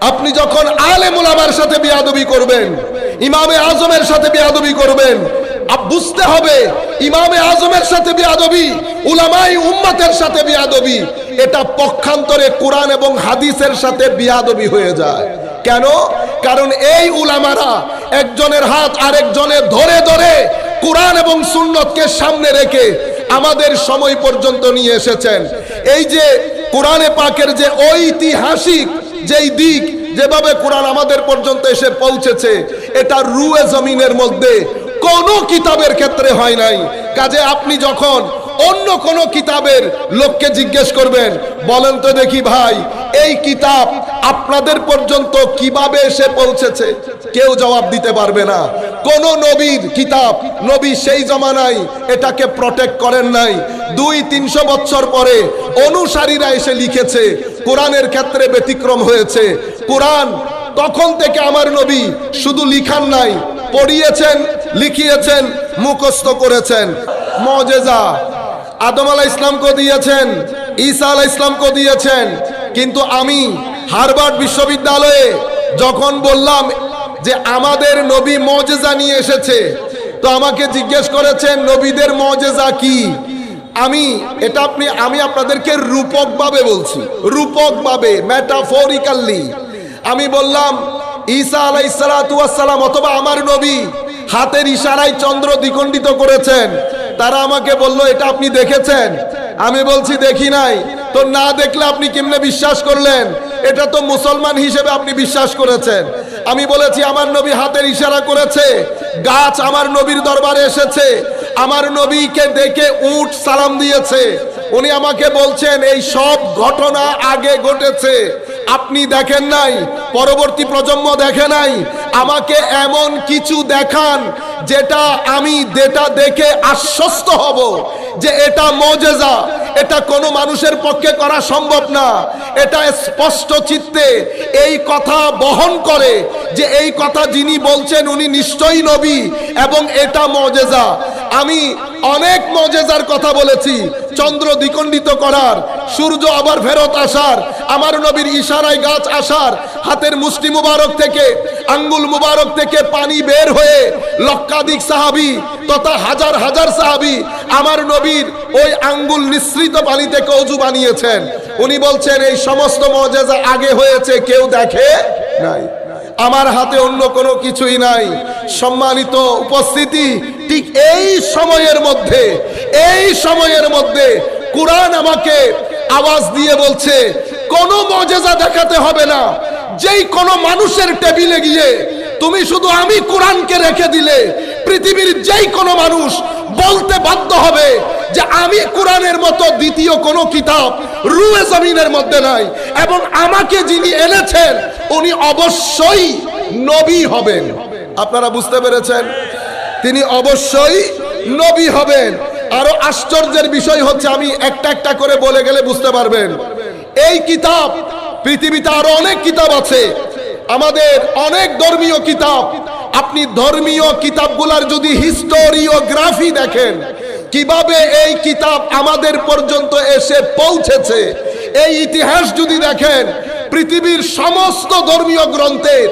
আপনি যখন আলে মুলামার সাথে বিয়াদবি করবেন, ইমামে আজমের সাথে বিয়াদবি করবেন বুঝতে হবে ইমামে আজমের সাথে বিয়াদবি, উলামাই উম্মতের সাথে বিয়াদবি। এটা পক্ষান্তরে কোরআন এবং হাদিসের সাথে বিয়াদবি হয়ে যায়। কেন? কারণ এই উলামারা একজনের হাত আরেকজনের ধরে ধরে কোরআন এবং সুন্নতকে সামনে রেখে আমাদের সময় পর্যন্ত নিয়ে এসেছেন। এই যে কোরআনে পাকের যে ঐতিহাসিক যেই দিক যেভাবে কোরআন আমাদের পর্যন্ত এসে পৌঁছেছে, এটা রুয়ে জমিনের মধ্যে কোন কিতাবের ক্ষেত্রে হয় নাই। কাজে আপনি যখন অন্য কোন কিতাবের লোককে জিজ্ঞেস করবেন, বলেন তো দেখি ভাই, এই কিতাব আপনাদের পর্যন্ত কীভাবে এসে পৌঁছেছে? কেউ জবাব দিতে পারবে না। কোন নবীর কিতাব, নবী সেই জমানায় এটাকে প্রটেক্ট করেন নাই। দুই, তিনশো বছর পরে অনুসারীরা এসে লিখেছে, কোরআনের ক্ষেত্রে ব্যতিক্রম হয়েছে। কোরআন তখন থেকে আমার নবী শুধু লিখান নাই, পড়িয়েছেন, লিখিয়েছেন, মুখস্থ করেছেন। মজেজা আদম আলাহ ইসলামকে দিয়েছেন, ঈসা আলাহ ইসলামকে দিয়েছেন। কিন্তু আমি হারবার্ড বিশ্ববিদ্যালয়ে যখন বললাম যে আমাদের নবী মজেজা নিয়ে এসেছে, তো আমাকে জিজ্ঞেস করেছেন, নবীদের মজেজা কি? আমি, এটা আপনি, আমি আপনাদেরকে রূপক ভাবে বলছি রূপক ভাবে ম্যাটাফোরিক্যালি আমি বললাম, ঈসা আলাইসালাম অথবা আমার নবী হাতের ইশারায় চন্দ্র দ্বিখণ্ডিত করেছেন। তারা আমাকে বলল, এটা আপনি দেখেছেন? আমি বলছি, দেখি নাই। তো না দেখলে আপনি কেমনে বিশ্বাস করলেন? এটা তো মুসলমান হিসেবে আপনি বিশ্বাস করেছেন। আমি বলেছি, আমার নবী হাতের ইশারা করেছে। গাছ আমার নবীর দরবারে এসেছে। আমার নবীকে দেখে উঠ সালাম দিয়েছে। উনি আমাকে বলছেন, এই সব ঘটনা আগে ঘটেছে। আপনি দেখেন নাই, পরবর্তী প্রজন্ম দেখে নাই। আমাকে এমন কিছু দেখান যেটা আমি যেটা দেখে আশ্বস্ত হব যে এটা মজেজা, এটা কোনো মানুষের পক্ষে করা সম্ভব না। এটা স্পষ্ট চিত্তে এই কথা বহন করে যে এই কথা যিনি বলছেন উনি নিশ্চয়ই নবী এবং এটা মজেজা। আমি অনেক মজেজার কথা বলেছি। চন্দ্র দ্বিখণ্ডিত করার, সূর্য আবার ফেরত আসার, আমার নবীর ইশারায় গাছ আসার, হাতের মুষ্টি মুবারক থেকে, আঙ্গুল মুবারক থেকে পানি বের হয়ে লক্ষাধিক সাহাবি তথা হাজার হাজার সাহাবি আমার নবীর ওই আঙ্গুল নিঃসৃত পানি থেকে অজু বানিয়েছেন। উনি বলছেন, এই সমস্ত মজেজা আগে হয়েছে, কেউ দেখে নাই। আমার হাতে অন্য কোনো কিছুই নাই। সম্মানিত উপস্থিতি, ঠিক এই সময়ের মধ্যে, এই সময়ের মধ্যে কোরআন আমাকে আওয়াজ দিয়ে বলছে, কোনো মজেজা দেখাতে হবে না। যেই কোনো মানুষের টেবিলে গিয়ে তুমি শুধু আমি কোরআনকে রেখে দিলে, পৃথিবীর যেই কোনো মানুষ বলতে বাধ্য হবে যে আমি কোরআনের মতো দ্বিতীয় কোনো কিতাব রুয়ে জমিনের মধ্যে নাই। এবং আমাকে যিনি এনেছেন, উনি অবশ্যই নবী হবেন। আপনারা বুঝতে পেরেছেন? তিনি অবশ্যই নবী হবেন। আরও আশ্চর্যের বিষয় হচ্ছে, আমি একটা একটা করে বলে গেলে বুঝতে পারবেন। এই কিতাব, পৃথিবীতে আরও অনেক কিতাব আছে। আমাদের অনেক ধর্মীয় কিতাব। আপনি ধর্মীয় কিতাবগুলার যদি হিস্টোরিওগ্রাফি দেখেন কীভাবে এই কিতাব আমাদের পর্যন্ত এসে পৌঁছেছে? এই ইতিহাস যদি দেখেন, পৃথিবীর সমস্ত ধর্মীয় গ্রন্থের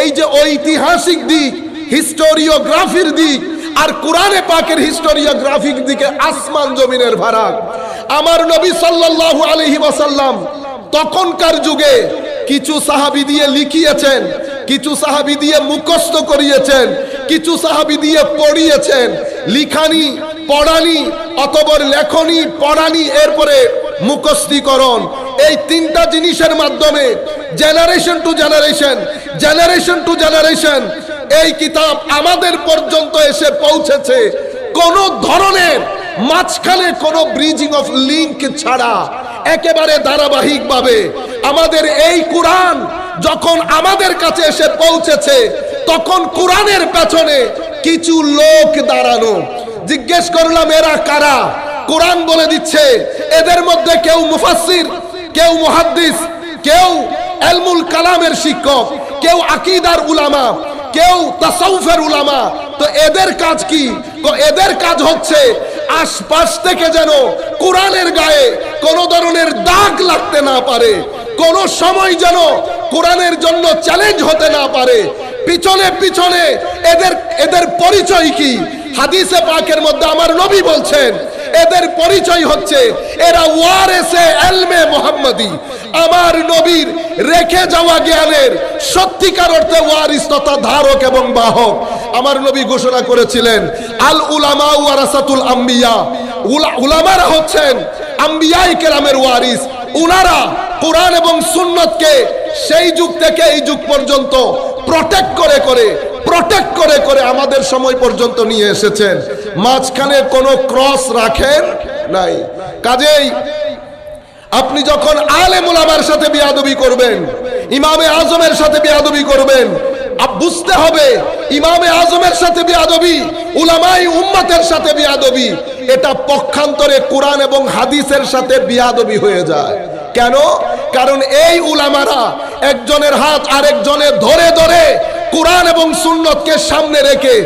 এই যে ঐতিহাসিক দিক হিস্টোরিওগ্রাফির দিক, আর কোরআনে পাকের হিস্টোরিওগ্রাফিক দিকে আসমান জমিনের ভাড়া আমার নবী সাল্লাল্লাহু আলাইহি ওয়াসাল্লাম তখনকার যুগে কিছু সাহাবি দিয়ে লিখিয়েছেন কিছু সাহাবি দিয়ে মুখস্থ করিয়েছেন, কিছু সাহাবি দিয়ে পড়িয়েছেন। লিখানি, পড়ানি, অতবর লেখনি, পড়ানি, এরপরে মুখস্থীকরণ। এই তিনটা জিনিসের মাধ্যমে generation to generation generation to generation এই কিতাব আমাদের পর্যন্ত এসে পৌঁছেছে। কোন ধরনের মাঝখানে কোনো ব্রিজিং অফ লিংক ছাড়া একেবারে ধারাবাহিকভাবে আমাদের এই কোরআন যখন আমাদের কাছে এসে পৌঁছেছে, তখন কোরআনের পেছনে কিছু লোক দাঁড়ানো। জিজ্ঞেস করলাম, এরা কারা? কোরআন বলে দিচ্ছে, এদের মধ্যে কেউ মুফাসসির, কেউ মুহাদ্দিস, কেউ এলমুল কালামের শিক্ষক, কেউ আকিদার উলামা, কেউ তাসাউফের উলামা। তো এদের কাজ কি? তো এদের কাজ হচ্ছে, আশপাশ থেকে যেন কোরআনের গায়ে কোনো ধরনের দাগ লাগতে না পারে। কোন সময় যেন কোরআনের জন্য চ্যালেঞ্জ হতে না পারে। পিছনে পিছনে এদের এদের পরিচয় কি? হাদিসে পাকের মধ্যে আমার নবী বলছেন, এদের পরিচয় হচ্ছে এরা ওয়ারেসে এলমে মোহাম্মদী। আমার নবীর রেখে যাওয়া জ্ঞানের সত্যিকার অর্থে ওয়ারিস তথা ধারক এবং বাহক। আমার নবী ঘোষণা করেছিলেন, আল উলামা ওয়ারাসাতুল আম্বিয়া। উলা- উলামারা হচ্ছেন আম্বিয়াই কেরামের ওয়ারিস। উনারা কোরআন এবং সুন্নতকে সেই যুগ থেকে এই যুগ পর্যন্ত প্রটেক্ট করে করে প্রটেক্ট করে করে আমাদের সময় পর্যন্ত নিয়ে এসেছেন। মাঝখানে কোনো ক্রস রাখেন নাই। কাজেই আপনি যখন আলে মুলামার সাথে বিয়াদবি করবেন, ইমামে আজমের সাথে বিয়াদবি করবেন বুঝতে হবে ইমামে আজমের সাথে বিয়াদবি, উলামাই উম্মতের সাথে বিয়াদবি, এটা পক্ষান্তরে কোরআন এবং হাদিসের সাথে বিয়াদবি হয়ে যায়। কেন? কারণ এই উলামারা একজনের হাত আরেকজনের ধরে ধরে কোরআন এবং সুন্নতকে সামনে রেখে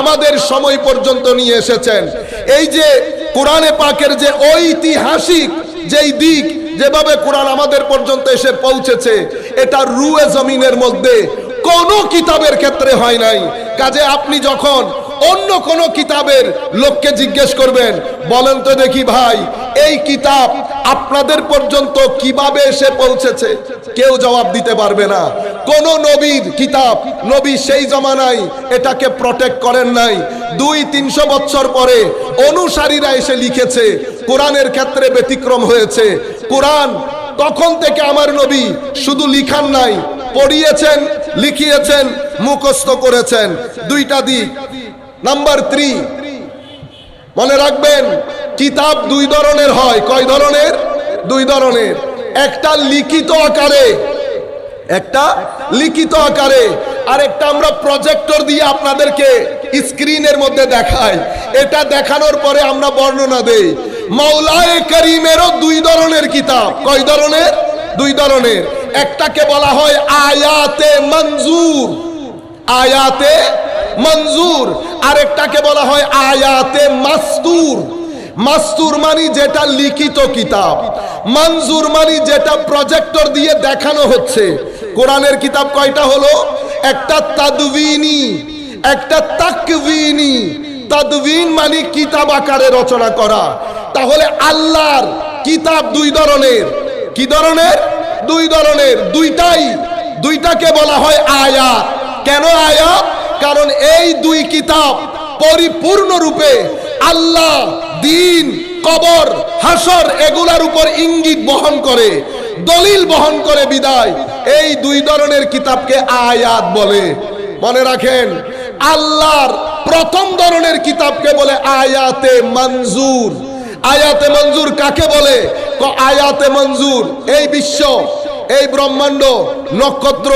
আমাদের সময় পর্যন্ত নিয়ে এসেছেন। এই যে কোরআনে পাকের যে ঐতিহাসিক যেই দিক, যেভাবে কোরআন আমাদের পর্যন্ত এসে পৌঁছেছে, এটা রুয়ে জমিনের মধ্যে কোন কিতাবের ক্ষেত্রে হয় নাই। কাজে আপনি যখন অন্য কোন কিতাবের লোককে জিজ্ঞেস করবেন, বলেন তো দেখি ভাই, এই কিতাব আপনাদের পর্যন্ত কীভাবে এসে পৌঁছেছে? কেউ জবাব দিতে পারবে না। কোন নবীর কিতাব, নবী সেই জমানায় এটাকে প্রটেক্ট করেন নাই। দুই, তিনশো বছর পরে অনুসারীরা এসে লিখেছে, কোরআনের ক্ষেত্রে ব্যতিক্রম হয়েছে। কোরআন তখন থেকে আমার নবী শুধু লিখান নাই, পড়িয়েছেন, লিখিয়েছেন, মুখস্থ করেছেন। দুইটা দিক। নাম্বার থ্রি মনে রাখবেন কিতাব দুই ধরনের হয়। কয় ধরনের? দুই ধরনের। একটা লিখিত আকারে। একটা লিখিত আকারে। আর একটা আমরা প্রজেক্টর দিয়ে আপনাদেরকে স্ক্রিনের মধ্যে দেখাই। এটা দেখানোর পরে আমরা বর্ণনা দেই। মাওলায়ে করিমেরও দুই ধরনের কিতাব। কয় ধরনের? দুই ধরনের। একটাকে বলা হয় আয়াতে মঞ্জুর আয়াতে মঞ্জুর আরেকটাকে বলা হয় আয়াতে মাস্তুর মাস্তুর মানি যেটা লিখিত কিতাব। মঞ্জুর মানি যেটা প্রজেক্টর দিয়ে দেখানো হচ্ছে। কোরআনের কিতাব কয়টা হলো? একটা তাদবিনী, একটা তাকবিনী। তাদবিন মানে কিতাব আকারে রচনা করা। তাহলে আল্লাহর কিতাব দুই ধরনের। কি ধরনের? দুই ধরনের। দুইটাই, দুইটাকে বলা হয় আয়াত। কেন আয়াত? কারণ এই দুই কিতাব পরিপূর্ণ রূপে আল্লাহ দিন, কবর, হাসর এগুলার উপর ইঙ্গিত বহন করে, দলিল বহন করে বিদায়। এই দুই ধরনের কিতাবকে আয়াত বলে। মনে রাখেন, আল্লাহর প্রথম ধরনের কিতাবকে বলে আয়াতে মঞ্জুর। আয়াতে মঞ্জুর কাকে বলে? আয়াতে মঞ্জুর। এই বিশ্ব, এই ব্রহ্মাণ্ড, নক্ষত্র,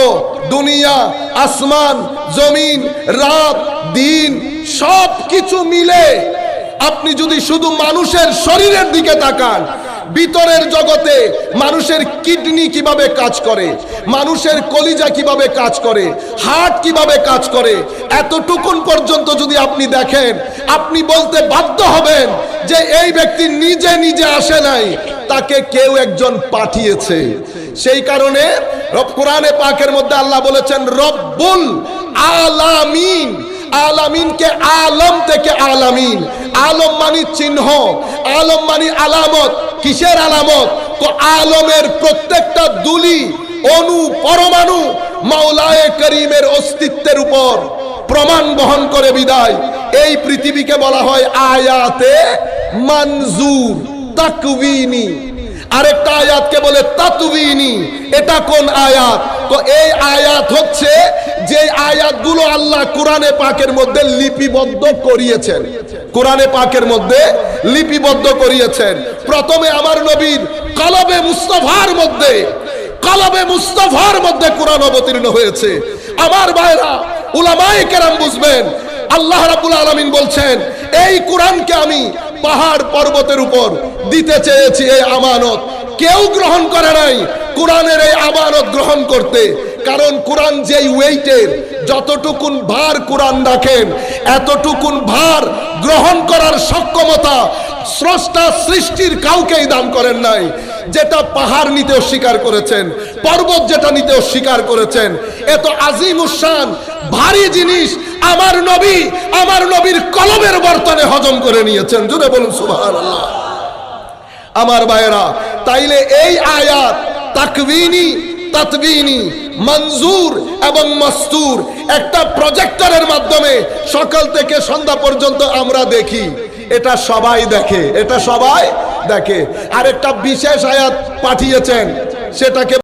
দুনিয়া, আসমান, জমিন, রাত, দিন সব কিছু মিলে আপনি যদি শুধু মানুষের শরীরের দিকে তাকান, ভিতরের জগতে মানুষের কিডনি কীভাবে কাজ করে, মানুষের কলিজা কীভাবে কাজ করে, হার্ট কীভাবে কাজ করে, এতটুকুন পর্যন্ত যদি আপনি দেখেন, আপনি বলতে বাধ্য হবেন যে এই ব্যক্তি নিজে নিজে আসে নাই, তাকে কেউ একজন পাঠিয়েছে। সেই কারণে কোরআনে পাকের মধ্যে আল্লাহ বলেছেন, রব্বুল আলামিন। আলামিনকে আলম থেকে আলামিন। আলম মানি চিহ্ন আলম আলামত। কিসের আলামত? তো আলমের প্রত্যেকটা দুলি অনু পরমাণু মাওলায়ে করিমের অস্তিত্বের উপর প্রমাণ বহন করে বিদায়। এই পৃথিবীকে বলা হয় আয়াতে মঞ্জুর তাকবিনী আরেকটা আয়াতকে বলে তাতুবিনী এটা কোন আয়াত? তো এই আয়াত হচ্ছে যে আয়াতগুলো আল্লাহ কোরআনে পাকের মধ্যে লিপিবদ্ধ করিয়েছেন। কোরআনে পাকের মধ্যে লিপিবদ্ধ করিয়েছেন। প্রথমে আমার নবীর কলবে মুস্তফার মধ্যে কলবে মুস্তফার মধ্যে কোরআন অবতীর্ণ হয়েছে। আমার ভাইরা, উলামায়ে কেরাম বুঝবেন, আল্লাহ রাব্বুল আলামিন বলছেন, এই কোরআনকে আমি পাহাড় পর্বতের উপর দিতে চেয়েছি, এই আমানত। কেউ গ্রহণ করে নাই, কোরআনের এই আমানত গ্রহণ করতে। কারণ কোরআন যেই ওয়েটের যতটুকুন ভার কোরআন রাখেন, এতটুকুন ভার গ্রহণ করার সক্ষমতা স্রষ্টা সৃষ্টির কাউকেই দান করেন নাই। যেটা পাহাড় নিতে অস্বীকার করেছেন, পর্বত যেটা নিতে অস্বীকার করেছেন এত আজিম উসান ভারী জিনিস আমার নবী, আমার নবীর কলমের বর্তনে হজম করে নিয়েছেন। জুড়ে বলুন, সুবহানাল্লাহ। আমার ভাইয়েরা, তাইলে এই আয়াত তাকবিনী তাতবিনী, মঞ্জুর এবং মস্তুর। একটা প্রজেক্টরের মাধ্যমে সকাল থেকে সন্ধ্যা পর্যন্ত আমরা দেখি। এটা সবাই দেখে, এটা সবাই দেখে। আর একটা বিশেষ আয়াত পাঠিয়েছেন, সেটাকে